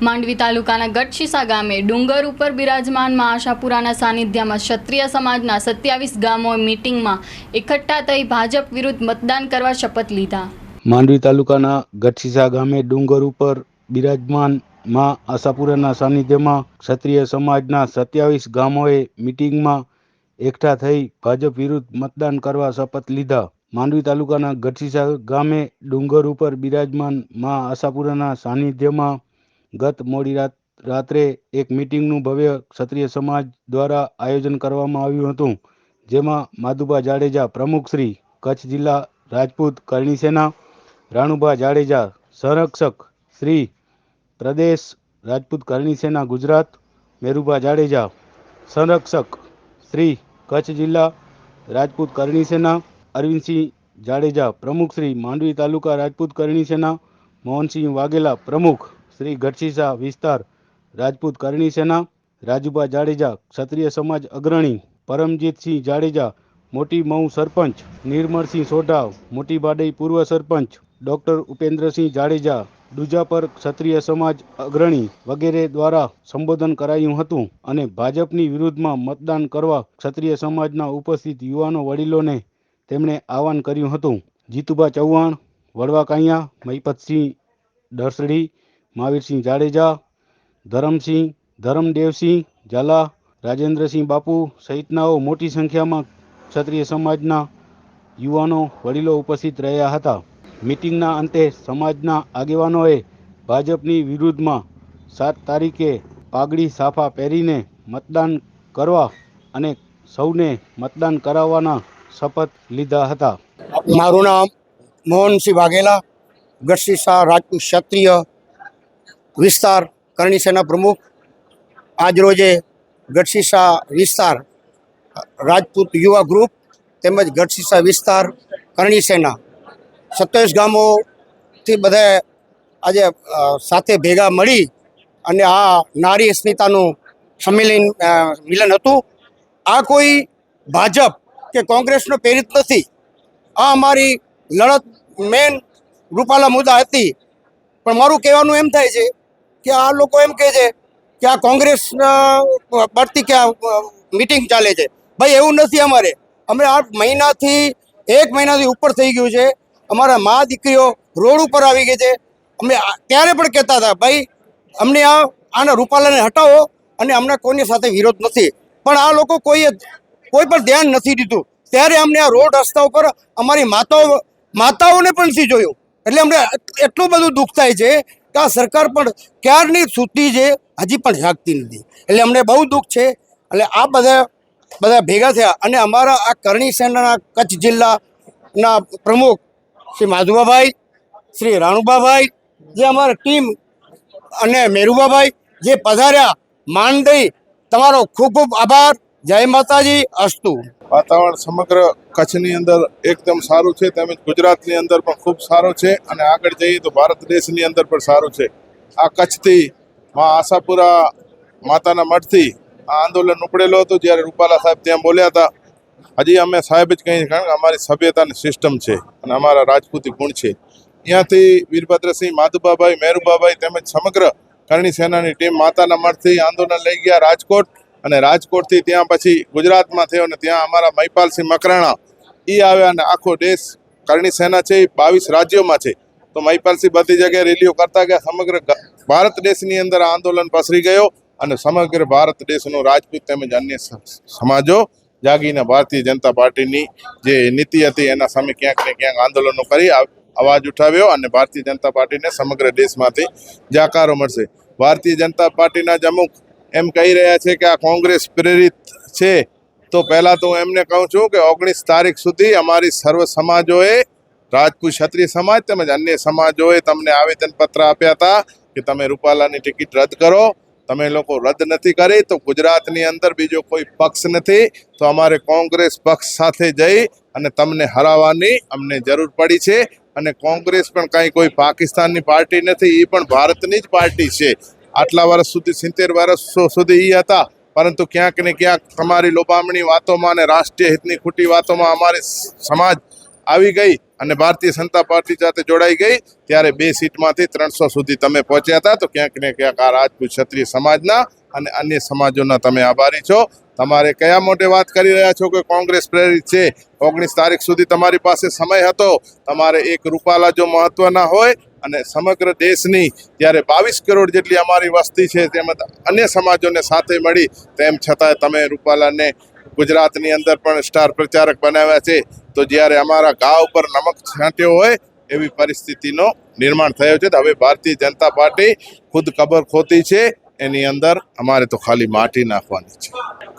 માંડવી તાલુકાના ગઢશીસા ગામે ડુંગર ઉપર બિરાજમાન મા આશાપુરાના સાનિધ્યમાં ક્ષત્રિય સમાજના સત્યાવીસ ગામો મિટિંગમાં એકઠા થઈ ભાજપ વિરુદ્ધ મતદાન કરવા શપથ લીધા. માંડવી તાલુકાના ગઢશીસા ગામે ડુંગર ઉપર બિરાજમાનમાં આશાપુરાના સાનિધ્યમાં ક્ષત્રિય સમાજના સત્યાવીસ ગામોએ મિટિંગમાં એકઠા થઈ ભાજપ વિરુદ્ધ મતદાન કરવા શપથ લીધા. માંડવી તાલુકાના ગઢસીસા ગામે ડુંગર ઉપર બિરાજમાનમાં આશાપુરાના સાનિધ્યમાં ગત મોડી રાત, રાત્રે એક મિટિંગનું ભવ્ય ક્ષત્રિય સમાજ દ્વારા આયોજન કરવામાં આવ્યું હતું, જેમાં માધુબા જાડેજા પ્રમુખ શ્રી, કચ્છ જિલ્લા રાજપૂત કરણી સેના, રાણુભા જાડેજા સંરક્ષક શ્રી, પ્રદેશ રાજપૂત કરણી સેના ગુજરાત, મેરુભા જાડેજા સંરક્ષક શ્રી, કચ્છ જિલ્લા રાજપૂત કરણી સેના, અરવિંદસિંહ જાડેજા પ્રમુખ શ્રી, માંડવી તાલુકા રાજપૂત કરણી સેના, મોહનસિંહ વાઘેલા પ્રમુખ શ્રી ગઢસીસા વિસ્તાર, રાજપૂત કરણી સેના, રાજુબા જાડેજા, ક્ષત્રિય સમાજ અગ્રણી, પરમજીતસિંહ જાડેજા, મોટી મઉ સરપંચ, નિર્મળસિંહ સોઢા મોટી બાડઈ પૂર્વ સરપંચ, ડૉક્ટર ઉપેન્દ્રસિંહ જાડેજા, દુજાપર ક્ષત્રિય સમાજ અગ્રણી વગેરે દ્વારા સંબોધન કરાયું હતું અને ભાજપની વિરુદ્ધમાં મતદાન કરવા ક્ષત્રિય સમાજના ઉપસ્થિત યુવાનો વડીલોને તેમણે આહવાન કર્યું હતું. જીતુભા ચૌહાણ વડવા કાંયા મહિપતસિંહ દરસડી મહાવીરસિંહ જાડેજા, ધરમસિંહ, ધરમદેવસિંહ, ઝાલા, રાજેન્દ્રસિંહ બાપુ સહિતનાઓ મોટી સંખ્યામાં ક્ષત્રિય સમાજના યુવાનો, વડીલો ઉપસ્થિત રહ્યા હતા. મિટિંગના અંતે સમાજના આગેવાનોએ ભાજપની વિરુદ્ધમાં સાત તારીખે પાઘડી સાફા પહેરીને મતદાન કરવા અને સૌને મતદાન કરાવવાના શપથ લીધા હતા. મારું નામ મોહનસિંહ વાઘેલા ગઢસીસા રાજપૂત ક્ષત્રિય વિસ્તાર કરણી સેના પ્રમુખ. આજરોજે ગઢશીસા વિસ્તાર, રાજપૂત યુવા ગ્રુપ તેમજ ગઢશીસા વિસ્તાર કરણી સેના. સત્યાવીસ ગામોથી બધા આજે સાથે ભેગા મળી અને આ નારી અસ્મિતાનું સંમેલન મિલન હતું. આ કોઈ ભાજપ કે કોંગ્રેસનો પ્રેરિત નથી. આ અમારી લડત મેન રૂપાલા મુદ્દા હતી. પણ મારું કહેવાનું એમ થાય છે કે આ લોકો એમ કહે છે કે આ કોંગ્રેસ બઢતી કે મિટિંગ ચાલે છે. ભાઈ, એવું નથી અમારે. અમે આ મહિનાથી, એક મહિનાથી ઉપર થઈ ગયું છે. અમારા મા દીકરીઓ રોડ ઉપર આવી ગઈ છે. અમે ત્યારે પણ કહેતા હતા, ભાઈ, અમને આ, આના રૂપાલાને હટાવો અને અમને કોઈની સાથે વિરોધ નથી. પણ આ લોકો કોઈએ, કોઈ પણ ધ્યાન નથી દીધું. ત્યારે અમને આ રોડ રસ્તા ઉપર અમારી માતાઓ, માતાઓને પણ નથી જોયું. એટલે અમને એટલું બધું દુઃખ થાય છે કે આ સરકાર પણ ક્યારની સૂતી છે હજી પણ જાગતી નથી. એટલે અમને બહુ દુઃખ છે. એટલે આ બધા બધા ભેગા થયા અને અમારા આ કરણી સેનાના કચ્છ જિલ્લાના પ્રમુખ શ્રી માધુબાભાઈ, શ્રી રાણુબાભાઈ, જે અમારી ટીમ અને મેરુબાભાઈ જે પધાર્યા માનદઈ તમારો ખૂબ ખૂબ આભાર. જય માતાજી, અસ્તુ. વાતાવરણ સમગ્ર કચ્છની અંદર એકદમ સારું છે, તેમજ ગુજરાતની અંદર પણ ખૂબ સારું છે, અને આગળ જઈએ તો ભારત દેશની અંદર પણ સારું છે. આ કચ્છથી માં આશાપુરા માતાના મઠથી આ આંદોલન ઉપડેલો હતો, જ્યારે રૂપાલા સાહેબ ત્યાં બોલ્યા હતા, હજી અમે સાહેબ જ કહીએ કારણ કે અમારી સભ્યતાની સિસ્ટમ છે, અને અમારા રાજપૂતી ગુણ છે. ત્યાંથી વીરભદ્રસિંહ, માધુબાભાઈ મહેરુબાભાઈ તેમજ સમગ્ર કરણી સેનાની ટીમ માતાના મઠથી આંદોલન લઈ ગયા. રાજકોટ અને રાજકોટથી ત્યાં પછી ગુજરાતમાં થયો અને ત્યાં અમારા મહિપાલસિંહ મકરાણા એ આવ્યા અને આખો દેશ કરણી સેના છે એ બાવીસ રાજ્યોમાં છે. તો મહિપાલસિંહ બધી જગ્યાએ રેલીઓ કરતા ગયા. સમગ્ર ભારત દેશની અંદર આ આંદોલન પસરી ગયો અને સમગ્ર ભારત દેશનો રાજપૂત તેમજ અન્ય સમાજો જાગીને ભારતીય જનતા પાર્ટીની જે નીતિ હતી, એના સામે ક્યાંક ને ક્યાંક આંદોલનો કરી અવાજ ઉઠાવ્યો અને ભારતીય જનતા પાર્ટીને સમગ્ર દેશમાંથી જાકારો મળશે. ભારતીય જનતા પાર્ટીના જ અમુક એમ કહી રહ્યા છે કે આ કોંગ્રેસ પ્રેરિત છે. તો પહેલાં તો હું એમને કહું છું કે ઓગણીસ તારીખ સુધી અમારી સર્વ સમાજોએ રાજપૂત ક્ષત્રિય સમાજ તેમજ અન્ય સમાજોએ તમને આવેદનપત્ર આપ્યા હતા કે તમે રૂપાલાની ટિકિટ રદ કરો. તમે લોકો રદ નથી કરી તો ગુજરાતની અંદર બીજો કોઈ પક્ષ નથી. તો અમારે કોંગ્રેસ પક્ષ સાથે જઈ અને તમને હરાવવાની અમને જરૂર પડી છે. અને કોંગ્રેસ પણ કાંઈ કોઈ પાકિસ્તાનની પાર્ટી નથી એ પણ ભારતની જ પાર્ટી છે. આટલા વર્ષ સુધી, સિત્તેર વર્ષ સુધી એ હતા. પરંતુ ક્યાંક ને ક્યાંક તમારી લોભામણી વાતોમાં અને રાષ્ટ્રીય હિતની ખોટી વાતોમાં અમારી સમાજ આવી ગઈ અને ભારતીય જનતા પાર્ટી સાથે જોડાઈ ગઈ. ત્યારે બે સીટમાંથી ત્રણસો સુધી તમે પહોંચ્યા હતા. તો ક્યાંક ને ક્યાંક આ રાજપૂત ક્ષત્રિય સમાજના અને અન્ય સમાજોના તમે આભારી છો. તમારે કયા મોટે વાત કરી રહ્યા છો કે કોંગ્રેસ પ્રેરિત છે? ઓગણીસ તારીખ સુધી તમારી પાસે સમય હતો. તમારે એક રૂપાલા જો મહત્વના હોય અને સમગ્ર દેશની જ્યારે બાવીસ કરોડ જેટલી અમારી વસ્તી છે તેમજ અન્ય સમાજોને સાથે મળી, તેમ છતાંય તમે રૂપાલાને ગુજરાતની અંદર પણ સ્ટાર પ્રચારક બનાવ્યા છે. તો જ્યારે અમારા ગાવ ઉપર નમક છાંટ્યો હોય, એવી પરિસ્થિતિનો નિર્માણ થયો છે. હવે ભારતીય જનતા પાર્ટી ખુદ કબર ખોતી છે. એની અંદર અમારે તો ખાલી માટી નાખવાની છે.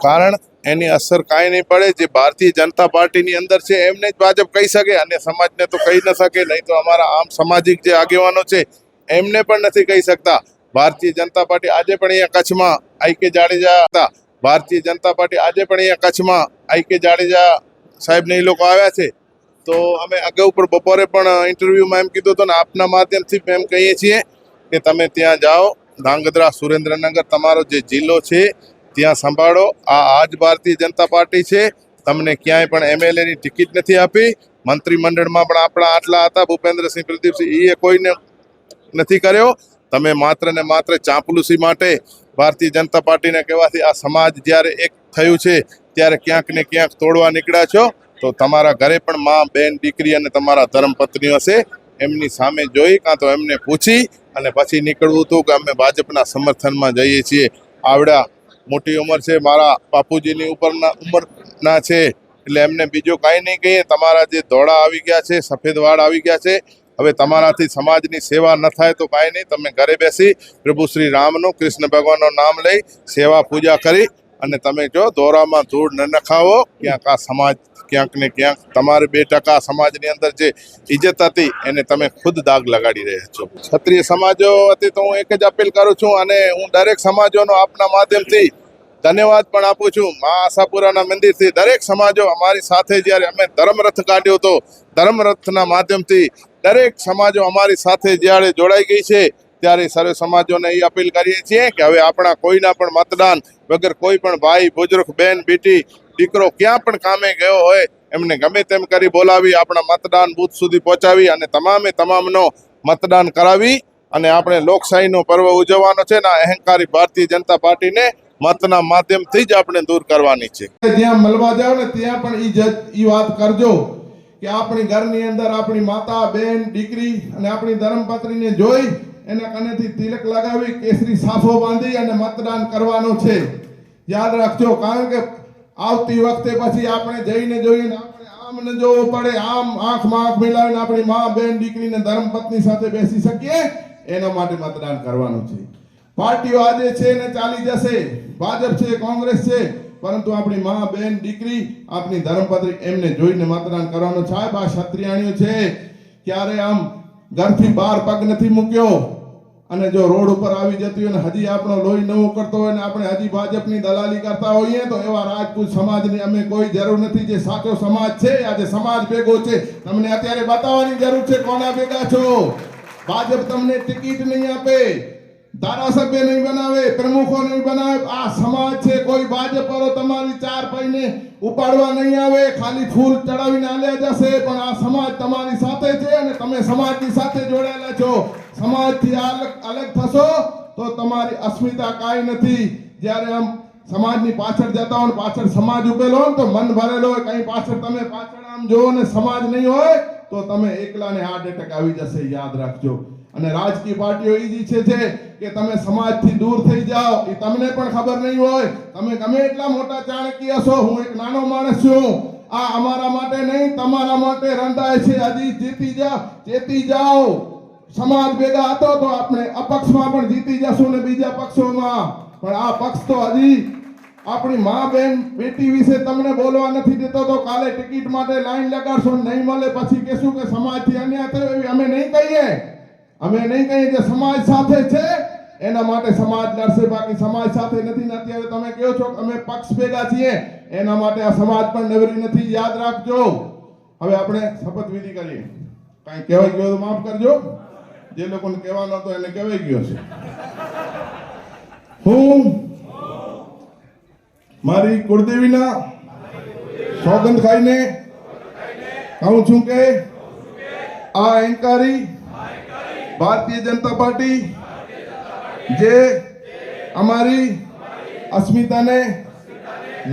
કારણ એની અસર કાંઈ નહીં પડે. જે ભારતીય જનતા પાર્ટીની અંદર છે, એમને જ ભાજપ કહી શકે અને સમાજને તો કહી ન શકે, નહીં તો અમારા આમ સામાજિક જે આગેવાનો છે, એમને પણ નથી કહી શકતા. ભારતીય જનતા પાર્ટી આજે પણ અહીંયા કચ્છમાં આઈ કે જાડેજા હતા. ભારતીય જનતા પાર્ટી આજે પણ અહીંયા કચ્છમાં આઈ કે જાડેજા સાહેબને એ લોકો આવ્યા છે. તો અમે અગાઉ પણ બપોરે પણ ઇન્ટરવ્યુમાં એમ કીધું હતું ને, આપના માધ્યમથી એમ કહીએ છીએ કે તમે ત્યાં જાઓ. ધાંગધ્રા સુરેન્દ્રનગર તમારો જે જિલ્લો છે ત્યાં સંભાળો. આ આજ ભારતીય જનતા પાર્ટી છે. તમને ક્યાંય પણ એમએલએની ટિકિટ નથી આપી. મંત્રીમંડળમાં પણ આપણા આટલા હતા. ભૂપેન્દ્રસિંહ પ્રદીપસિંહ એ કોઈને નથી કર્યો. તમે માત્ર ને માત્ર ચાંપલુસી માટે ભારતીય જનતા પાર્ટીને કહેવાથી આ સમાજ જ્યારે એક થયું છે, ત્યારે ક્યાંક ને ક્યાંક તોડવા નીકળ્યા છો. તો તમારા ઘરે પણ માં, બેન, દીકરી અને તમારા ધર્મપત્નીઓ હશે. એમની સામે જોઈ, કાં તો એમને પૂછી અને પછી નીકળવું હતું કે અમે ભાજપના સમર્થનમાં જઈએ છીએ. આવડા મોટી ઉંમર છે, મારા બાપુજીની ઉપરના, ઉંમરના છે. એટલે એમને બીજું કાંઈ નહીં કહીએ. તમારા જે ધોળા આવી ગયા છે, સફેદ વાળ આવી ગયા છે, હવે તમારાથી સમાજની સેવા ન થાય તો કાંઈ નહીં. તમે ઘરે બેસી પ્રભુ શ્રી રામનું, કૃષ્ણ ભગવાનનું નામ લઈ સેવા પૂજા કરી અને તમે જો દોરામાં ધૂળ ન નખાવો, ક્યાંક આ સમાજ ક્યાંક ને ક્યાંક તમારે બે ટકા સમાજની અંદર જે ઇજ્જત હતી, એને તમે ખુદ દાગ લગાડી રહ્યા છો. ક્ષત્રિય સમાજો હતી તો હું એક જ અપીલ કરું છું અને હું દરેક સમાજોનો આપના માધ્યમથી ધન્યવાદ પણ આપું છું. મા આશાપુરાના મંદિરથી દરેક સમાજો અમારી સાથે જ્યારે અમે ધર્મરથ કાઢ્યો હતો, ધર્મરથના માધ્યમથી દરેક સમાજો અમારી સાથે જ્યારે જોડાઈ ગઈ છે, ત્યારે સર્વે સમાજોને એ અપીલ કરીએ છીએ કે હવે આપણા કોઈના પણ મતદાન વગર કોઈ પણ ભાઈ, બુજુર્ગ, બેન, બેટી દીકરો ક્યાં પણ કામે ગયો હોય, એમને ગમે તેમ કરી બોલાવી, આપણા મતદાન બૂથ સુધી પહોંચાવી અને તમામે તમામનો મતદાન કરાવી અને આપણે લોકશાહીનો પર્વ ઉજવવાનો છે ને અહંકારી ભારતીય જનતા પાર્ટીને મતના માધ્યમથી જ આપણે દૂર કરવાની છે. જ્યાં મળવા જાવ ને ત્યાં પણ ઈ વાત કરજો કે આપણી ઘરની અંદર આપણી માતા, બેન, દીકરી અને આપણી ધર્મપત્નીને જોઈ એના કનેથી તિલક લગાવી, કેસરી સાફો બાંધી અને મતદાન કરવાનું છે. યાદ રાખજો, કારણ કે આવતી વખતે પછી આપણે જઈને જોઈએ ને આપણે આમ ને જોવું પડે, આમ આંખમાં આંખ મિલાવીને આપણી મા બેન દીકરીને ધર્મપત્ની સાથે બેસી શકીએ, એના માટે મતદાન કરવાનું છે. પાર્ટીઓ આજે છે ને ચાલી જશે. ભાજપ છે, કોંગ્રેસ છે, પરંતુ આપણી મા બેન દીકરી આપણી ધર્મપત્ની એમને જોઈને મતદાન કરવાનું. સાહેબ, આ ક્ષત્રિયાણીઓ છે, ક્યારે આમ ઘરથી બહાર પગ નથી મૂક્યો? અને જો રોડ ઉપર આવી જતી હોય ને હજી આપણો લોહી નવો કરતો હોય ને આપણે હજી ભાજપની દલાલી કરતા હોઈએ તો એવા રાજપૂત સમાજની અમે કોઈ જરૂર નથી. જે સાચો સમાજ છે આજે સમાજ ભેગો છે. તમને અત્યારે બતાવવાની જરૂર છે કોના ભેગા છો? ભાજપ તમને ટિકિટ નહીં આપે. ધારાસભ્ય નહીં બનાવે, પ્રમુખો નહીં બનાવે, આ સમાજ છે, કોઈ ભાજપ તમારી ચાર પૈને ઉપાડવા નહીં આવે, ખાલી ફૂલ ચડાવીને આલ્યા જશે, પણ આ સમાજ તમારી સાથે છે અને તમે સમાજની સાથે જોડાયેલા છો. સમાજથી અલગ અલગ થશો તો તમારી અસ્મિતા કાંઈ નથી. જ્યારે આમ સમાજની પાછળ જતા હોય પાછળ સમાજ ઉભેલો હોય તો મન ભરેલો હોય, કઈ પાછળ તમે પાછળ આમ જોવો ને સમાજ નહીં હોય, તો તમે એકલાને હાર્ટ એટેક આવી જશે, યાદ રાખજો. અને રાજકીય પાર્ટીઓ એ જ ઈચ્છે છે કે તમે સમાજથી દૂર થઈ જાઓ. એ તમને પણ ખબર નહીં હોય. તમે ગમે એટલા મોટા ચાણક્ય છો, હું એક નાનો માણસ છું. આ અમારા માટે નહીં, તમારા માટે રંધાય છે. હજી જીતી જાઓ, ચેતી જાઓ. સમાજ ભેગા હતો તો આપણે અપક્ષમાં પણ જીતી જશું ને બીજા પક્ષોમાં. પણ આ પક્ષ તો હજી આપણી મા બેન બેટી વિશે તમને બોલવા નથી દેતો તો કાલે ટિકિટ માટે લાઈન લગાડશો નહીં મળે. પછી કહેશું કે સમાજથી અન્યાય થયો એવી અમે નહીં કહીએ. અમે નહીં કહીએ કે સમાજ સાથે છે, એના માટે સમાજ લડશે, બાકી સમાજ સાથે નથી ને અત્યારે તમે કહો છો કે અમે પક્ષ ભેગા છીએ, એના માટે આ સમાજ પણ નવરી નથી. યાદ રાખજો. હવે આપણે શપથવિધિ કરીએ. કાંઈ કહેવાય ગયો તો માફ કરજો. જે લોકોને કહેવાનો હતો એને કહેવાય ગયો છે. હું, મારી કુળદેવીના સોગંદ ખાઈને કહું છું કે, આ એન્કારી ભારતીય જનતા પાર્ટી જે અમારી અસ્મિતાને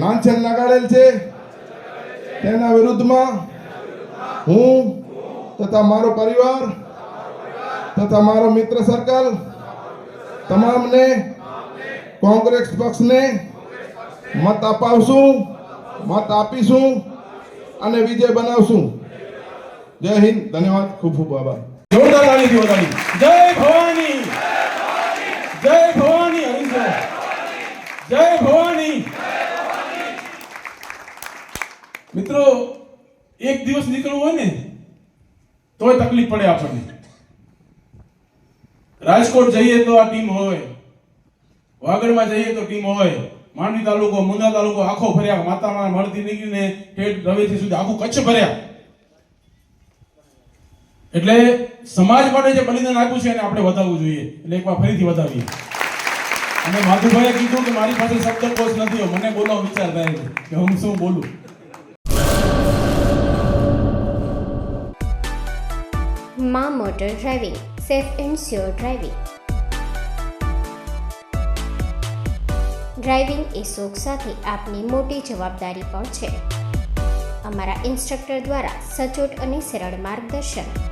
લાંછન લગાડેલ છે, તેના વિરુદ્ધમાં હું તથા મારો પરિવાર તથા મારો મિત્ર સર્કલ તમામને કોંગ્રેસ પક્ષને મત અપાવશું, મત આપીશું અને વિજય બનાવશું. જય હિન્દ. ધન્યવાદ. ખૂબ ખૂબ આભાર. જોરદાર તાળી દીવો તાળી જય ભવાની. જય ભવાની. હરીશો જય ભવાની. મિત્રો, એક દિવસ નીકળવું હોય ને, તોય તકલીફ પડે આપણને. રાજકોટ જઈએ તો આ ટીમ હોય. વાગડમાં જઈએ તો ટીમ હોય. માંડવી તાલુકો, મુંદા તાલુકો આખો ફર્યા માતાના મળતી નીકળીને ઠેઠ રવેથી સુધી આખું કચ્છ ફર્યા એટલે સમાજ માટે જે બલિદાન આપ્યું છે એને આપણે વધાવવું જોઈએ. એટલે એકવાર ફરીથી વધાવીએ. અને માધુભાઈએ કીધું કે મારી પાસે શબ્દકોશ નથી, મને બોલો વિચાર થાય કે હું શું બોલું? મા motor driving, safe and sure driving. Driving એ શોખ સાથે આપની મોટી જવાબદારી પણ છે. અમારા ઇન્સ્ટ્રક્ટર દ્વારા સચોટ અને સરળ માર્ગદર્શન.